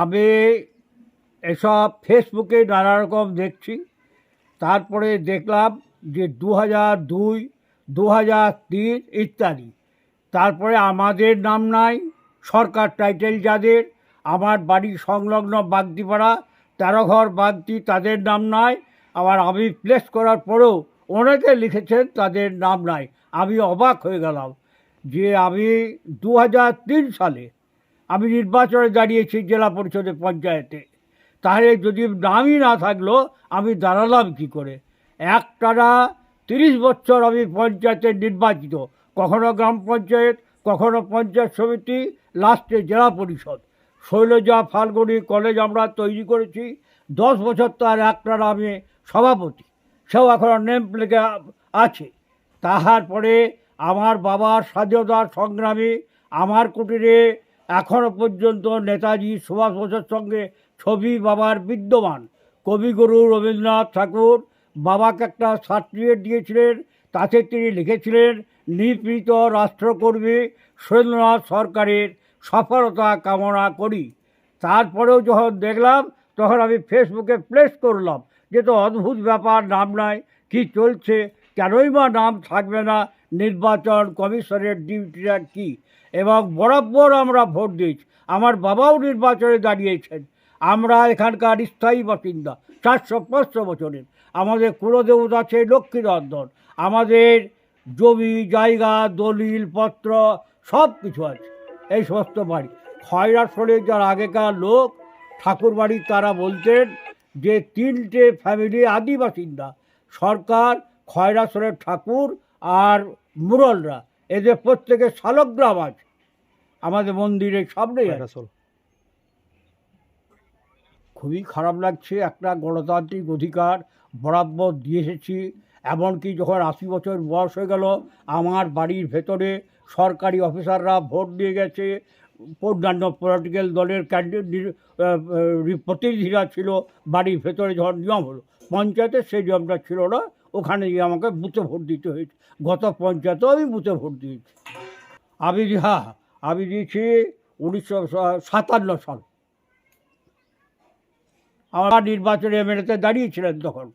আমি এসব ফেসবুকে নানা রকম দেখছি। তারপরে দেখলাম যে দু হাজার দুই দু হাজার তিন ইত্যাদি। তারপরে আমাদের নাম নাই, সরকার টাইটেল যাদের, আমার বাড়ি সংলগ্ন বাগদিপাড়া তেরো ঘর বাগদি তাদের নাম নাই, আবার আমি প্লেস করার পরেও অনেকে লিখেছেন তাদের নাম নাই। আমি অবাক হয়ে গেলাম যে আমি দু হাজার তিন সালে আমি নির্বাচনে দাঁড়িয়েছি জেলা পরিষদে পঞ্চায়েতে। তাহলে যদি নামই না থাকল, আমি দাঁড়ালাম কি করে? একটানা তিরিশ বছর আমি পঞ্চায়েতে নির্বাচিত। কখনো গ্রাম পঞ্চায়েত, কখনো পঞ্চায়েত সমিতি, লাস্টে জেলা পরিষদ। শৈলজা ফাল্গুনি কলেজ আমরা তৈরি করেছি। দশ বছর তার একটানা আমি সভাপতি। সেও এখনও নেম প্লেকে আছে। তাহার পরে আমার বাবার স্বাধীনতা সংগ্রামী, আমার কুটিরে এখনও পর্যন্ত নেতাজি সুভাষ বোসের সঙ্গে ছবি বাবার বিদ্যমান। কবিগুরু রবীন্দ্রনাথ ঠাকুর বাবাকে একটা সার্টিফিকেট দিয়েছিলেন, তাতে তিনি লিখেছিলেন, নিপীড়িত রাষ্ট্রকর্মী সুরেন্দ্রনাথ সরকারের সফলতা কামনা করি। তারপরেও যখন দেখলাম, তখন আমি ফেসবুকে প্লেস করলাম যে তো অদ্ভুত ব্যাপার, নাম নাই, কি চলছে? কেনই বা নাম থাকবে না? নির্বাচন কমিশনের ডিউটিটা কি? এবং বরাবর আমরা ভোট দিয়েছি। আমার বাবাও নির্বাচনে দাঁড়িয়েছেন। আমরা এখানকার স্থায়ী বাসিন্দা, চারশো পাঁচশো বছরের। আমাদের কুলদেবতা আছে লক্ষ্মীনন্দন। আমাদের জমি, জায়গা, দলিল, পত্র, সব কিছু আছে। এই সমস্ত বাড়ি। খয়রাসলের যার আগেকার লোক ঠাকুর বাড়ি তারা বলতেন যে তিনটে ফ্যামিলি আদি বাসিন্দা সরকার খয়রাসলের ঠাকুর আর মুরলরা এদের প্রত্যেকে শালগ্রাম আছে আমাদের মন্দিরের সামনেই আসল খুবই খারাপ লাগছে একটা গণতান্ত্রিক অধিকার বরাবর দিয়ে এসেছি এমনকি যখন আশি বছর বয়স হয়ে গেল আমার বাড়ির ভেতরে সরকারি অফিসাররা ভোট দিয়ে গেছে অন্যান্য পলিটিক্যাল দলের ক্যান্ডিডেট প্রতিনিধিরা ছিল বাড়ির ভেতরে যখন নিয়ম হলো পঞ্চায়েতে সেই নিয়মটা ছিল না ওখানে গিয়ে আমাকে বুথে ভোট দিতে হয়েছে। গত পঞ্চায়েতেও আমি বুথে ভোট দিয়েছি। আমি হ্যাঁ আমি দিয়েছি উনিশশো সাতান্ন সাল। আমার নির্বাচনে এমএলএতে দাঁড়িয়েছিলেন তখন।